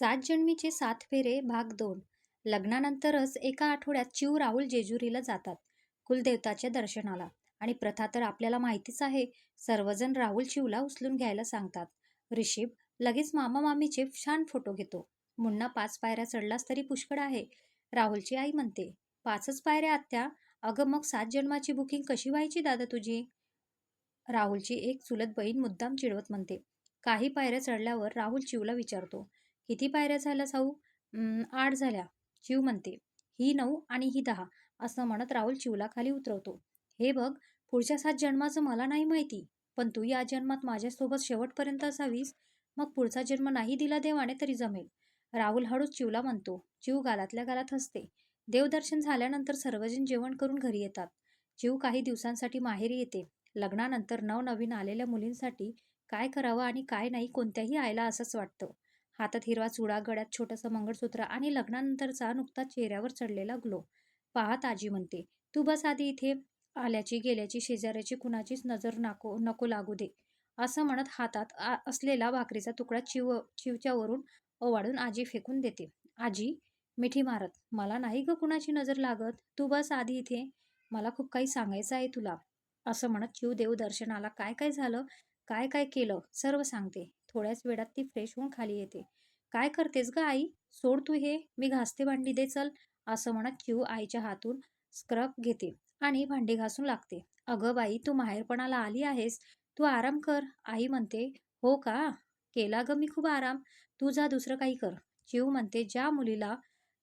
सात जन्मीचे सात फेरे भाग दोन. लग्नानंतरच एका आठवड्यात चिव राहुल जेजुरीला जातात कुलदेवताच्या दर्शनाला. आणि प्रथा तर आपल्याला माहितीच आहे सर्वजण राहुल चिवला उचलून घ्यायला सांगतात. ऋषिभ लगेच मामा मामीचे छान फोटो घेतो. मुन्ना पाच पायऱ्या चढलास तरी पुष्कळ आहे. राहुलची आई म्हणते पाचच पायऱ्या आत्या. अगं मग सात जन्माची बुकिंग कशी व्हायची दादा तुझी? राहुलची एक चुलत बहीण मुद्दाम चिडवत म्हणते काही पायऱ्या चढल्यावर राहुल चिवला विचारतो. किती पायऱ्या झाल्या साऊ आठ झाल्या. चिव म्हणते. ही नऊ आणि ही दहा असं म्हणत राहुल चिवला खाली उतरवतो. हे बघ पुढच्या सात जन्माचं मला नाही माहिती पण तू या जन्मात माझ्यासोबत शेवटपर्यंत असावीस मग पुढचा जन्म नाही दिला देवाने तरी जमेल. राहुल हळूच चिवला म्हणतो. चिव गालातल्या गालात हसते. देवदर्शन झाल्यानंतर सर्वजण जेवण करून घरी येतात. चिव काही दिवसांसाठी माहेरी येते. लग्नानंतर नवनवीन आलेल्या मुलींसाठी काय करावं आणि काय नाही कोणत्याही आईला असंच वाटतं. हातात हिरवा चुडा गळ्यात छोटंसं मंगळसूत्र आणि लग्नानंतरचा नुकताच चेहऱ्यावर चढलेला ग्लो. पाहत आजी म्हणते तू बस आधी इथे आल्याची गेल्याची शेजाऱ्याची कुणाचीच नजर नको नको लागू दे असं म्हणत हातात असलेला भाकरीचा तुकडा चिव चिवच्यावरून ओवाळून आजी फेकून देते. आजी मिठी मारत मला नाही ग कुणाची नजर लागत? तू बस आधी इथे मला खूप काही सांगायचं आहे तुला असं म्हणत चिव दर्शनाला काय काय झालं काय काय केलं सर्व सांगते. थोड्याच वेळात ती फ्रेश होऊन खाली येते. काय करतेस ग आई? सोड तू हे. मी घासते भांडी दे चल. असं म्हणत चिव आईच्या हातून स्क्रब घेते आणि भांडी घासून लागते. अगं बाई तू माहेरपणाला आली आहेस. तू आराम कर. आई म्हणते हो का? केला ग मी खूप आराम. तू जा दुसरं काही कर. चिव म्हणते ज्या मुलीला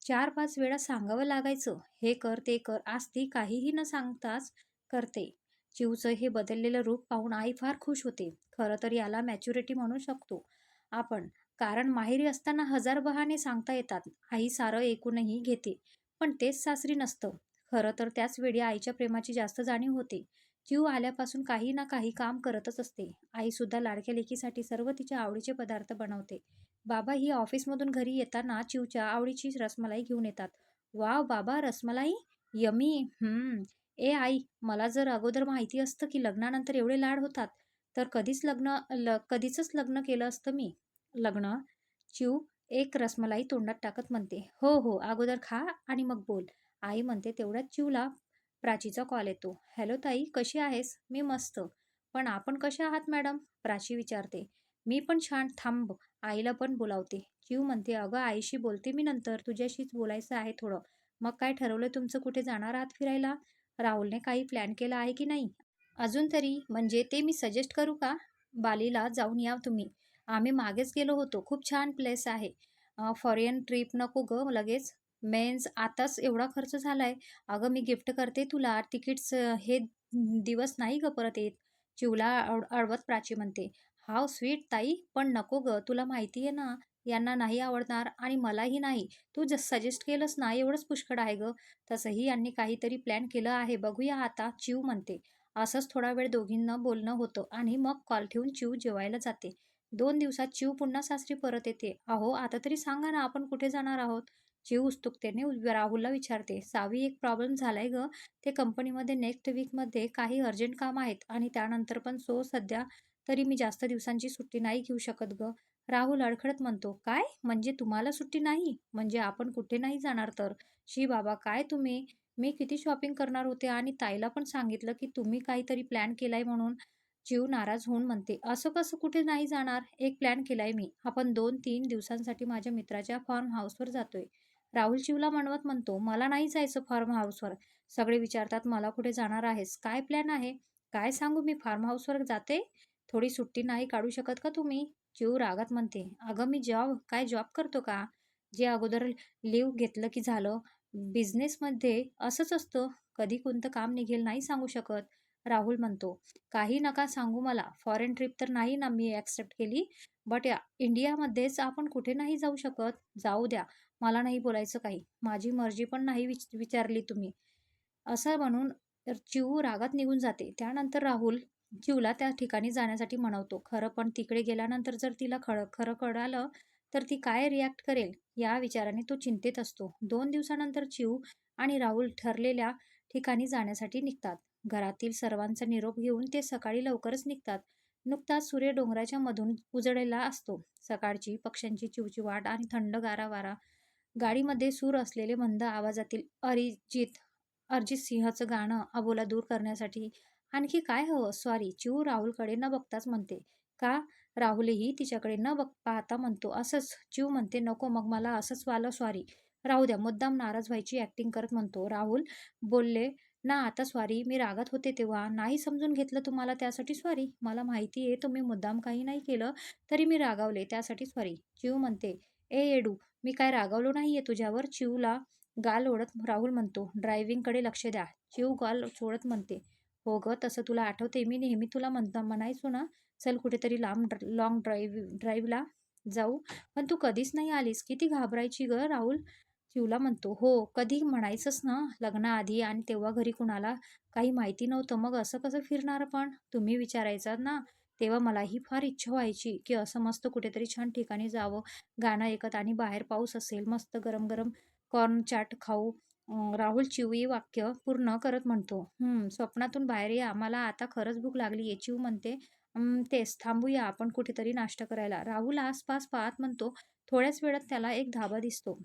चार पाच वेळा सांगावं लागायचं हे कर ते कर. आज ती काहीही न सांगताच करते. चिवचं हे बदललेलं रूप पाहून आई फार खुश होते. खरं तर याला मॅच्युरिटी म्हणू शकतो आपण. कारण माहेरी असताना हजार बहाने सांगता येतात. आई सारं ऐकूनही घेते. पण तेच सासरी नसतं. खरं तर त्याच वेळी आईच्या प्रेमाची जास्त जाणीव होते. जीव आल्यापासून काही ना काही काम करतच असते. आई सुद्धा लाडक्या लेकीसाठी सर्व तिच्या आवडीचे पदार्थ बनवते. बाबा ही ऑफिसमधून घरी येताना चिवच्या आवडीची रसमलाई घेऊन येतात. वाव बाबा रसमलाई? यमी हम्म. ए आई मला जर अगोदर माहिती असतं की लग्नानंतर एवढे लाड होतात तर कधीच लग्न ल कधीच लग्न केलं असतं मी. लग्न चिव एक रसमलाई तोंडात टाकत म्हणते हो हो अगोदर खा आणि मग बोल. आई म्हणते तेवढ्यात चिवला प्राचीचा कॉल येतो. हॅलो ताई कशी आहेस? मी मस्त. पण आपण कसे आहात मॅडम? प्राची विचारते. मी पण छान थांब. आईला पण बोलावते. चिव म्हणते अगं आईशी बोलते मी नंतर. तुझ्याशीच बोलायचं आहे थोडं. मग काय ठरवलं तुमचं? कुठे जाणार आहात फिरायला? राहुलने काही प्लॅन केला आहे की नाही? अजून तरी. म्हणजे ते मी सजेस्ट करू का? बालीला जाऊन या तुम्ही. आम्ही मागेच गेलो होतो. खूप छान प्लेस आहे. फॉरेन ट्रिप नको ग लगेच. मेन्स आताच एवढा खर्च झालाय. अगं मी गिफ्ट करते तुला. तिकीट्स हे दिवस नाही ग परत येत. चिवला अड अडवत प्राची म्हणते. हाव स्वीट ताई पण नको ग. तुला माहिती आहे ना यांना नाही आवडणार आणि मलाही नाही. तू जस सजेस्ट केलंस ना एवढंच पुष्कळ आहे ग. तसंही यांनी काहीतरी प्लॅन केलं आहे. बघूया आता चिव म्हणते. असंच थोडा वेळ दोघींना बोलणं होतं आणि मग कॉल ठेवून चिव जेवायला जाते. दोन दिवसात चिव पुन्हा सासरी परत येते. अहो आता तरी सांगा ना आपण कुठे जाणार आहोत? चिव उत्सुकतेने राहुलला विचारते. सावी एक प्रॉब्लेम झालाय ग. ते कंपनीमध्ये नेक्स्ट वीकमध्ये काही अर्जंट काम आहेत आणि त्यानंतर पण सो सध्या तरी मी जास्त दिवसांची सुट्टी नाही घेऊ शकत ग. राहुल अडखडत म्हणतो काय? म्हणजे तुम्हाला सुट्टी नाही? म्हणजे आपण कुठे नाही जाणार तर? शी बाबा काय तुम्ही? मी किती शॉपिंग करणार होते आणि ताईला पण सांगितलं की तुम्ही काहीतरी प्लॅन केलाय म्हणून. जीव नाराज होऊन म्हणते असं कसं कुठे नाही जाणार? एक प्लॅन केलाय मी. आपण दोन तीन दिवसांसाठी माझ्या मित्राच्या फार्म हाऊसवर जातोय. राहुल शिवला म्हणवत म्हणतो मला नाही जायचं फार्म हाऊसवर सगळे विचारतात मला कुठे जाणार आहेस? काय प्लॅन आहे? काय सांगू मी? फार्म हाऊसवर जाते? थोडी सुट्टी नाही काढू शकत का तुम्ही? जीव रागात म्हणते अगं मी जॉब काय जॉब करतो का? जे अगोदर लिव्ह घेतलं की झालं बिझनेसमध्ये असंच असतं. कधी कोणतं काम निघेल नाही सांगू शकत. राहुल म्हणतो काही नका सांगू मला. फॉरेन ट्रिप तर नाही ना मी ॲक्सेप्ट केली. बट या इंडियामध्येच आपण कुठे नाही जाऊ शकत? जाऊ द्या. मला नाही बोलायचं काही. माझी मर्जी पण नाही विच विचारली तुम्ही. असं म्हणून चिऊ रागात निघून जाते. त्यानंतर राहुल चिवला त्या ठिकाणी जाण्यासाठी म्हणवतो. खरं पण तिकडे गेल्यानंतर जर तिला खड खरं कळालं तर ती काय रिॲक्ट करेल? या विचाराने तो चिंतेत असतो. दोन दिवसानंतर चिव आणि राहुल ठरलेल्या ठिकाणी जाण्यासाठी निघतात. घरातील सर्वांचा निरोप घेऊन ते सकाळी लवकरच निघतात नुकताच सूर्य डोंगराच्या मधून उजळलेला असतो. सकाळची पक्ष्यांची चिवचिवाट आणि थंड गारा वारा. गाडीमध्ये सूर असलेले मंद आवाजातील अरिजित अरिजित सिंहचं गाणं अबोला दूर करण्यासाठी आणखी काय हवं? सॉरी, चिऊ राहुलकडे न बघताच म्हणते. का? राहुलही तिच्याकडे न बघ पाहता म्हणतो. असंच. चिव म्हणते, नको मग मला असंच वालं सॉरी. राहू द्या. मुद्दाम नाराज व्हायची ॲक्टिंग करत म्हणतो. राहुल बोलले ना आता सॉरी. मी रागात होते तेव्हा. नाही समजून घेतलं तुम्हाला त्यासाठी सॉरी. मला माहिती आहे तुम्ही मुद्दाम काही नाही केलं तरी मी रागावले त्यासाठी सॉरी. चिऊ म्हणते, ए येडू, मी काय रागावलो आहे तुझ्यावर. चिऊला गाल ओढत राहुल म्हणतो, ड्रायव्हिंगकडे लक्ष द्या. चिऊ गाल चोळत म्हणते, हो गं तसं तुला आठवते मी नेहमी तुला म्हणता म्हणायचो ना चल कुठेतरी लांब लॉंग ड्राईव्ह ड्राईव्हला जाऊ पण तू कधीच नाही आलीस. किती घाबरायची गं राहुल. शिवला म्हणतो, हो कधी म्हणायचंच ना लग्नाआधी आणि तेव्हा घरी कुणाला काही माहिती नव्हतं. मग असं कसं फिरणार पण. तुम्ही विचारायचा ना. तेव्हा मलाही फार इच्छा व्हायची की असं मस्त कुठेतरी छान ठिकाणी जावं, गाणं ऐकत आणि बाहेर पाऊस असेल, मस्त गरम गरम कॉर्न चाट खाऊ. राहुल चिवई वाक्य पूर्ण करत म्हणतो, स्वप्नातून बाहेर या, मला आता खरंच भूक लागलीये. चिव म्हणते, तेच, थांबूया. आपण कुठेतरी नाश्ता करायला. राहुल आसपास पाहत म्हणतो, थोड्याच वेळात त्याला एक धाबा दिसतो.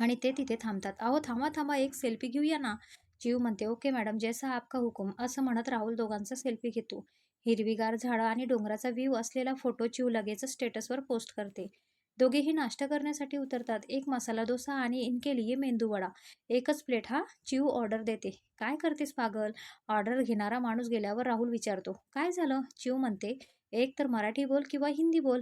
आणि ते तिथे थांबतात. अहो थांबा थांबा, एक सेल्फी घेऊया ना. चिऊ म्हणते, ओके मॅडम, जैसा आपका हुकुम. असं म्हणत राहुल दोघांचा सेल्फी घेतो. हिरवीगार झाडं आणि डोंगराचा व्ह्यू असलेला फोटो जीव लगेच स्टेटसवर पोस्ट करते. दोघेही नाश्ता करण्यासाठी उतरतात. एक मसाला डोसा आणि इनके लिए मेंदू वडा. एकच प्लेट हा. जीव ऑर्डर देते. काय करतेस पागल? ऑर्डर घेणारा माणूस गेल्यावर राहुल विचारतो, काय झालं? जीव म्हणते, एक तर मराठी बोल किंवा हिंदी बोल,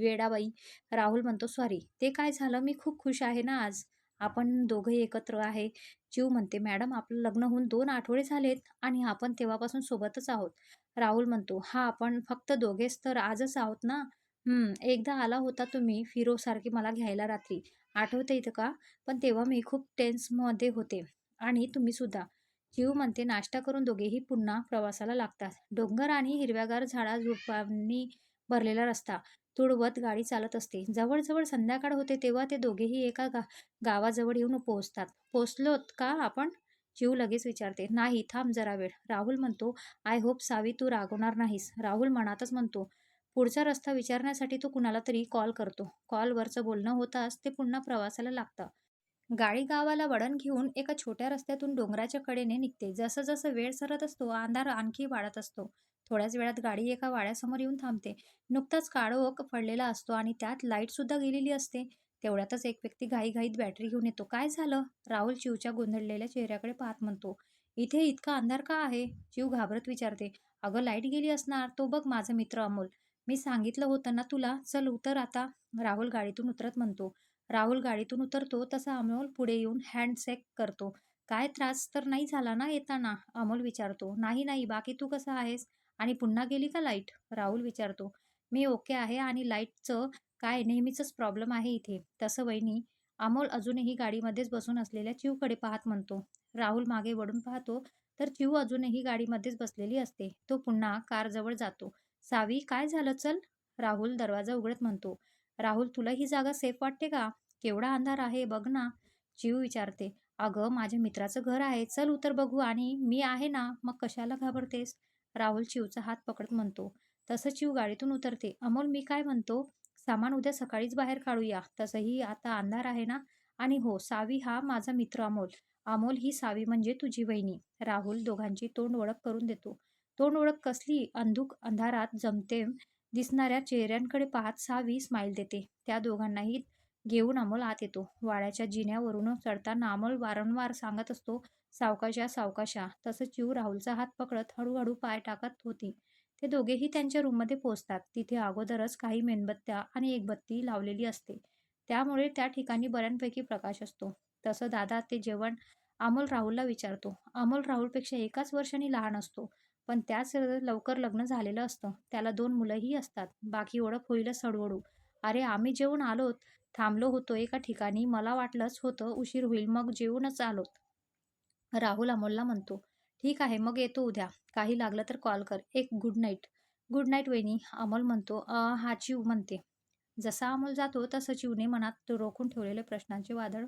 वेडाबाई. राहुल म्हणतो, सॉरी. ते काय झालं, मी खूप खुश आहे ना आज. आपण दोघंही एकत्र आहे. जीव म्हणते, मॅडम आपलं लग्न होऊन दोन आठवडे झालेत आणि आपण तेव्हापासून सोबतच आहोत. राहुल म्हणतो, हा आपण फक्त दोघेच तर आजच आहोत ना. एकदा आला होता तुम्ही फिरोसारखे मला घ्यायला रात्री. आठवतंय का? पण तेव्हा मी खूप टेन्समध्ये होते आणि तुम्ही सुद्धा. जीव म्हणते, नाश्ता करून दोघेही पुन्हा प्रवासाला लागतात. डोंगर आणि हिरव्यागार झाडा-झुडपांनी भरलेला रस्ता तुडवत गाडी चालत असते. जवळजवळ संध्याकाळ होते तेव्हा ते दोघेही एका गा गावाजवळ येऊन पोहोचतात. पोहोचलोत का आपण? जीव लगेच विचारते. नाही, थांब जरा वेळ. राहुल म्हणतो, आय होप सावी तू रागवणार नाहीस. राहुल मनातच म्हणतो, पुढचा रस्ता विचारण्यासाठी तो कुणाला तरी कॉल करतो. कॉलवरचं बोलणं होताच ते पुन्हा प्रवासाला लागतं. गाडी गावाला वळण घेऊन एका छोट्या रस्त्यातून डोंगराच्या कडेने निघते. जसं जसं वेळ सरत असतो अंधार आणखी वाढत असतो. थोड्याच वेळात गाडी एका वाड्यासमोर येऊन थांबते. नुकताच काळोख पडलेला असतो आणि त्यात लाइट सुद्धा गेलेली असते. तेवढ्यातच एक व्यक्ती घाईघाईत बॅटरी घेऊन येतो. काय झालं? राहुल चिवच्या गोंधळलेल्या चेहऱ्याकडे पाहत म्हणतो, इथे इतका अंधार का आहे? जीव घाबरत विचारते, अगं लाइट गेली असणार. तो बघ माझा मित्र अमोल. मी सांगितलं होतं ना तुला. चल उतर आता. राहुल गाडीतून उतरत म्हणतो. राहुल गाडीतून उतरतो तसा अमोल पुढे येऊन हँडसेक करतो. काय त्रास तर नाही झाला ना येताना? अमोल विचारतो. नाही नाही. बाकी तू कसा आहेस? आणि पुन्हा गेली का लाइट? राहुल विचारतो. मी ओके आहे आणि लाईटचं काय नेहमीचंच प्रॉब्लेम आहे इथे. तसं वहिनी. अमोल अजूनही गाडीमध्येच बसून असलेल्या चिवकडे पाहत म्हणतो. राहुल मागे वळून पाहतो तर चिव अजूनही गाडीमध्येच बसलेली असते. तो पुन्हा कारजवळ जातो. सावी, काय झालं? चल. राहुल दरवाजा उघडत म्हणतो. राहुल, तुला ही जागा सेफ वाटते का? केवढा अंधार आहे बघ ना. चिव विचारते. अगं माझ्या मित्राचं घर आहे. चल उतर बघू आणि मी आहे ना, मग कशाला घाबरतेस? राहुल चिवचा हात पकडत म्हणतो. तसं चिव गाडीतून उतरते. अमोल, मी काय म्हणतो, सामान उद्या सकाळीच बाहेर काढूया. तसंही आता अंधार आहे ना. आणि हो, सावी हा माझा मित्र अमोल. अमोल ही सावी म्हणजे तुझी वहिनी. राहुल दोघांची तोंड ओळख करून देतो. तोंड ओळख कसली? अंधुक अंधारात जमतेम दिसणाऱ्या चेहऱ्यांकडे पाहत सावी स्माईल देते. त्या दोघांनाही घेऊन अमोल आत येतो. वाड्याच्या जिन्यावरून चढताना अमोल वारंवार सांगत असतो, सावकाशा सावकाशा. तसं चिऊ राहुलचा हात पकडत हळूहळू पाय टाकत होती. ते दोघेही त्यांच्या रूममध्ये पोहोचतात. तिथे अगोदरच काही मेणबत्त्या आणि एक बत्ती लावलेली असते. त्यामुळे त्या ठिकाणी बऱ्यापैकी प्रकाश असतो. तसं दादा ते जेवण अमोल राहुलला विचारतो. अमोल राहुलपेक्षा एकाच वर्षाने लहान असतो. पण त्याच लवकर लग्न झालेलं असतं. त्याला दोन मुलंही असतात. बाकी ओळख होईलच हळूहळू. अरे आम्ही जेवून आलोत. थांबलो होतो एका ठिकाणी. मला वाटलंच होतं उशीर होईल मग जेवूनच आलोत. राहुल अमोलला म्हणतो. ठीक आहे मग येतो उद्या. काही लागलं तर कॉल कर. एक गुड नाईट. गुड नाईट वेणी अमोल म्हणतो. हा चिव म्हणते. जसा अमोल जातो तसं चिवने मनात रोखून ठेवलेले प्रश्नांचे वादळ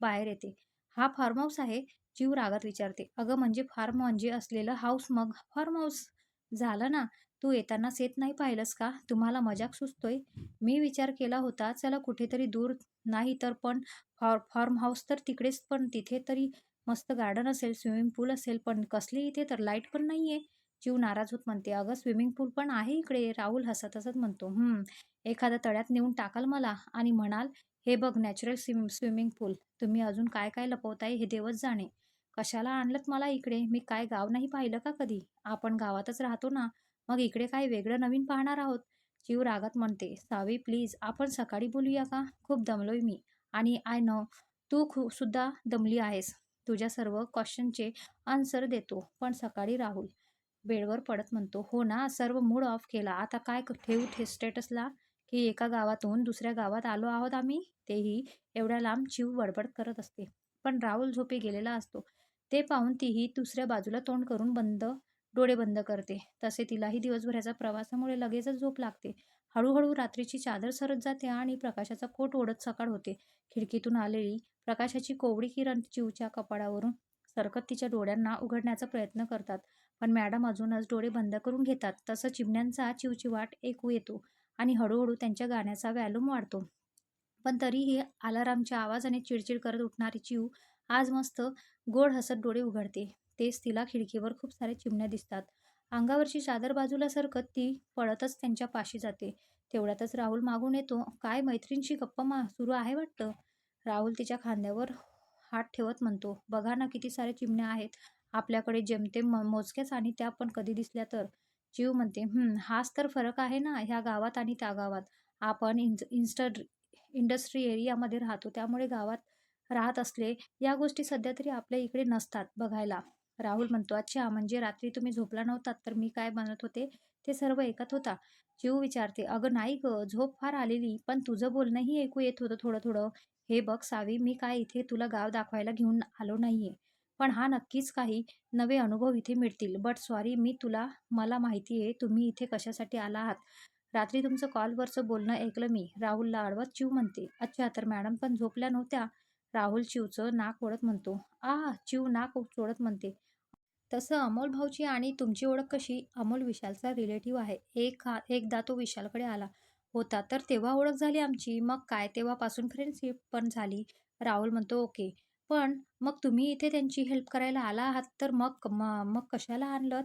बाहेर येते. हा फार्म हाऊस आहे? चिव रागात विचारते. अगं म्हणजे फार्म म्हणजे असलेलं हाऊस मग फार्म हाऊस झालं ना. तू येतानाच येत नाही पाहिलंस का? तुम्हाला मजाक सुचतोय? मी विचार केला होता चला कुठेतरी दूर नाही तर पण फॉर फार्म हाऊस तर तिकडेच पण तिथे तरी मस्त गार्डन असेल स्विमिंग पूल असेल पण कसली इथे तर लाइट पण नाही आहे जीव नाराज होत म्हणते. अगं स्विमिंग पूल पण आहे इकडे राहुल हसत हसत म्हणतो. हम्म एखाद्या तळ्यात नेऊन टाकाल मला. आणि म्हणाल हे बघ नॅचरल स्विम स्विमिंग पूल. तुम्ही अजून काय काय लपवताय हे देवच जाणे. कशाला आणलत मला इकडे? मी काय गाव नाही पाहिलं का कधी? आपण गावातच राहतो ना. मग इकडे काय वेगळं नवीन पाहणार आहोत. जीव रागात म्हणते सावी प्लीज आपण सकाळी बोलूया का? खूप दमलोय मी. आणि आय नो तू खू सुद्धा दमली आहेस. तुझ्या सर्व क्वेश्चनचे आन्सर देतो पण सकाळी राहुल. बेडवर पडत म्हणतो हो ना सर्व मूड ऑफ केला. आता काय ठेवू ठे स्टेटसला? की एका गावातून दुसऱ्या गावात आलो आहोत आम्ही? तेही एवढ्या लांब जीव बडबड करत असते. पण राहुल झोपे गेलेला असतो. ते पाहून तीही दुसऱ्या बाजूला तोंड करून बंद डोळे बंद करते. तसे तिलाही दिवसभराच्या प्रवासामुळे लगेचच झोप लागते. हळूहळू रात्रीची चादर सरत जाते आणि प्रकाशाचा कोट ओढत सकाळ होते. खिडकीतून आलेली प्रकाशाची कोवळी किरण चिवच्या कपाळावरून सरकत तिच्या डोळ्यांना उघडण्याचा प्रयत्न करतात. पण मॅडम अजूनच डोळे बंद करून घेतात. तसं चिमण्यांचा चिवचिवाट ऐकू येतो आणि हळूहळू त्यांच्या गाण्याचा व्हॅल्यूम वाढतो. पण तरीही अलारामच्या आवाजाने चिडचिड करत उठणारी चिव आज मस्त गोड हसत डोळे उघडते. तेच तिला खिडकीवर खूप सारे चिमण्या दिसतात. अंगावरची चादर बाजूला सरकत ती पळतच त्यांच्या पाशी जाते. तेवढ्यातच राहुल मागून येतो. काय मैत्रीणशी गप्पा मा सुरू आहे वाटतं? राहुल तिच्या खांद्यावर हात ठेवत म्हणतो बघा ना किती सारे चिमण्या आहेत. आपल्याकडे जेमतेम मोजक्याच आणि त्या पण कधी दिसल्या तर. जीव म्हणते हम्म हाच तर फरक आहे ना ह्या गावात आणि त्या गावात. आपण इंज इन्स्ट इंडस्ट्री एरियामध्ये राहतो त्यामुळे गावात राहत असले या गोष्टी सध्या तरी आपल्या इकडे नसतात बघायला. राहुल म्हणतो अच्छा म्हणजे रात्री तुम्ही झोपला नव्हतात तर मी काय बनत होते? ते सर्व ऐकत होता. जीव विचारते अगं नाही ग झोप फार आलेली पण तुझं बोलणंही ऐकू येत होतं थोडं थोडं हे बघ सावी मी काय इथे तुला गाव दाखवायला घेऊन आलो नाहीये. पण हा नक्कीच काही नवे अनुभव इथे मिळतील. बट सॉरी मी तुला मला माहिती आहे तुम्ही इथे कशासाठी आला आहात. रात्री तुमचं कॉलवरचं बोलणं ऐकलं मी. राहुलला अडवत चिव म्हणते अच्छा तर मॅडम पण झोपल्या नव्हत्या? राहुल चिवचं नाक ओढत म्हणतो आ चिव नाक चोळत म्हणते. तसं अमोल भाऊची आणि तुमची ओळख कशी? अमोल विशालचा रिलेटिव्ह आहे. एक हा एकदा तो विशालकडे आला होता. तर तेव्हा ओळख झाली आमची. मग काय? तेव्हापासून फ्रेंडशिप पण झाली. राहुल म्हणतो ओके. पण मग तुम्ही इथे त्यांची हेल्प करायला आला आहात? तर मग मग कशाला आणलं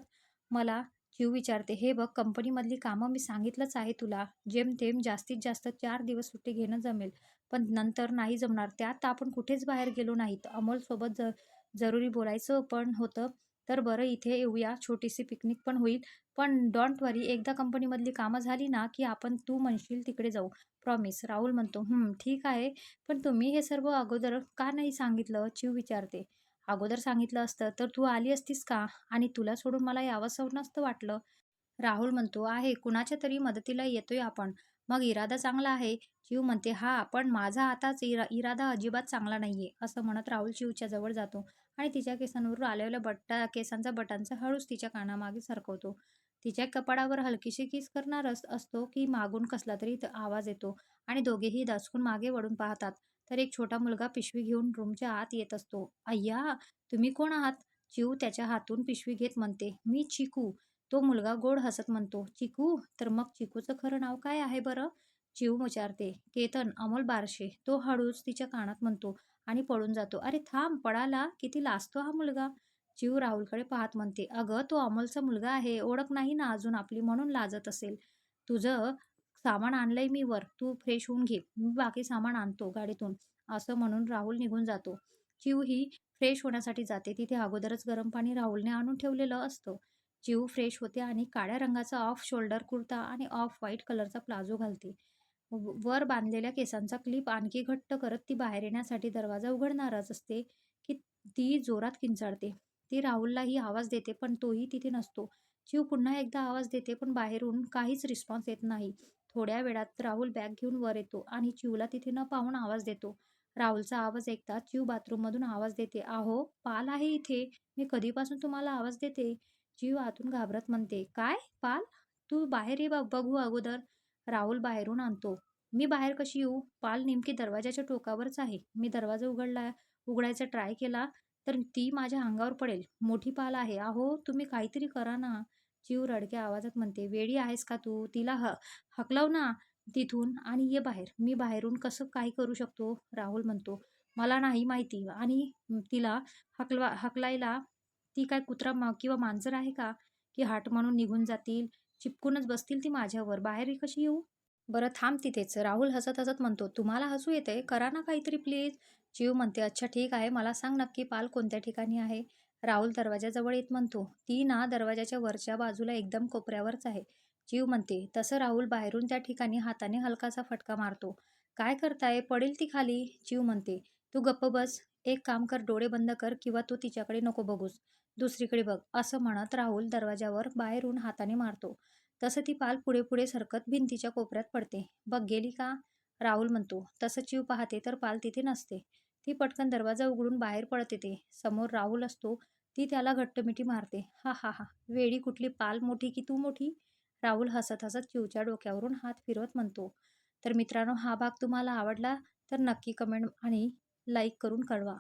मला जीव विचारते. हे बघ कंपनीमधली कामं मी सांगितलंच आहे तुला. जेमतेम जास्तीत जास्त चार दिवस सुट्टी घेणं जमेल. पण नंतर नाही जमणार. त्यात आपण कुठेच बाहेर गेलो नाहीत. अमोलसोबत ज जरुरी बोलायचं पण होतं. तर बरं इथे येऊया. छोटीशी पिकनिक पण होईल. पण डोंट वरी एकदा कंपनीमधली कामं झाली ना की आपण तू म्हणशील तिकडे जाऊ. प्रॉमिस. राहुल म्हणतो ठीक आहे. पण तुम्ही हे सर्व अगोदर का नाही सांगितलं? चिव विचारते. अगोदर सांगितलं असतं तर तू आली असतीस का? आणि तुला सोडून मला यावंसं नसतं वाटलं. राहुल म्हणतो आहे. कुणाच्या तरी मदतीला येतोय आपण. मग इरादा चांगला आहे. चिव म्हणते हा पण माझा आताच इरा इरादा अजिबात चांगला नाहीये असं म्हणत राहुल चिवच्या जवळ जातो. आणि तिच्या केसांवर आलेल्या बट्टा केसांचा बटांचा हळूच तिच्या कानामागे सरकवतो. तिच्या कपाळावर हलकीशी किस करणारच असतो की मागून कसला तरी आवाज येतो आणि दोघेही दचकून मागे वळून पाहतात. तर एक छोटा मुलगा पिशवी घेऊन रूमच्या आत येत असतो. अय्या तुम्ही कोण आहात? चिव त्याच्या हातून पिशवी घेत म्हणते. मी चिकू. तो मुलगा गोड हसत म्हणतो. चिकू तर मग चिकूचं खरं नाव काय आहे बरं? चिव विचारते. केतन अमोल बारशे. तो हळूच तिच्या कानात म्हणतो. आणि पळून जातो. अरे थांब पळाला. किती लाजतो हा मुलगा. जीव राहुलकडे पाहत म्हणते अगं तो अमोलचा मुलगा आहे. ओळख नाही ना अजून आपली म्हणून लाजत असेल. तुझं सामान आणलंय मी वर. तू फ्रेश होऊन घे. मी बाकी सामान आणतो गाडीतून. असं म्हणून राहुल निघून जातो. जीव ही फ्रेश होण्यासाठी जाते. तिथे अगोदरच गरम पाणी राहुलने आणून ठेवलेलं असतं. जीव फ्रेश होते आणि काळ्या रंगाचा ऑफ शोल्डर कुर्ता आणि ऑफ व्हाईट कलरचा प्लाझो घालते. वर बांधलेल्या केसांचा क्लिप आणखी घट्ट करत ती बाहेर येण्यासाठी दरवाजा उघडणारच असते की ती जोरात किंचाळते. ती राहुललाही आवाज देते पण तोही तिथे नसतो. चिव पुन्हा एकदा आवाज देते पण बाहेरून काहीच रिस्पॉन्स येत नाही. थोड्या वेळात राहुल बॅग घेऊन वर येतो आणि चिवला तिथे न पाहून आवाज देतो. राहुलचा आवाज ऐकता चिव बाथरूममधून आवाज देते आहो पाल आहे इथे. मी कधीपासून तुम्हाला आवाज देते? जीव आतून घाबरत म्हणते काय? पाल? तू बाहेर ये बघू अगोदर. राहुल बाहेरून आणतो. मी बाहेर कशी येऊ? पाल नेमकी दरवाजाच्या टोकावरच आहे. मी दरवाजा उघडला उघडायचा ट्राय केला तर ती माझ्या अंगावर पडेल. मोठी पाल आहे. अहो तुम्ही काहीतरी करा ना. जीव रडक्या आवाजात म्हणते वेडी आहेस का तू? तिला ह हकलव ना तिथून आणि ये बाहेर. मी बाहेरून कसं काही करू शकतो? राहुल म्हणतो मला नाही माहिती. आणि तिला हकलवा हकलायला ती काय कुत्रा मा किंवा मांजर आहे का? की हाट म्हणून निघून जातील चिपकूनच बसतील ती माझ्यावर. बाहेर कशी येऊ? बरं थांब तिथेच. राहुल हसत हसत म्हणतो तुम्हाला हसू येते करा ना काहीतरी प्लीज जीव म्हणते अच्छा ठीक आहे. मला सांग नक्की पाल कोणत्या ठिकाणी आहे? राहुल दरवाजाजवळ येत म्हणतो ती ना दरवाजाच्या वरच्या बाजूला एकदम कोपऱ्यावरच आहे. जीव म्हणते तसं राहुल बाहेरून त्या ठिकाणी हाताने हलकासा फटका मारतो. काय करताय? पडेल ती खाली? जीव म्हणते तू गप्प बस. एक काम कर डोळे बंद कर किंवा तू तिच्याकडे नको बघूस. दुसरीकडे बघ. असं म्हणत राहुल दरवाजावर बाहेरून हाताने मारतो. तसं ती पाल पुढे पुढे सरकत भिंतीच्या कोपऱ्यात पडते. बघ गेली का? राहुल म्हणतो. तसं चिव पाहते तर पाल तिथे नसते. ती पटकन दरवाजा उघडून बाहेर पडत येते. समोर राहुल असतो. ती त्याला घट्टमिठी मारते. हा हा हा. वेळी कुठली पाल? मोठी की तू मोठी? राहुल हसत हसत चिवच्या डोक्यावरून हात फिरवत म्हणतो. तर मित्रांनो हा भाग तुम्हाला आवडला तर नक्की कमेंट आणि लाईक करून कळवा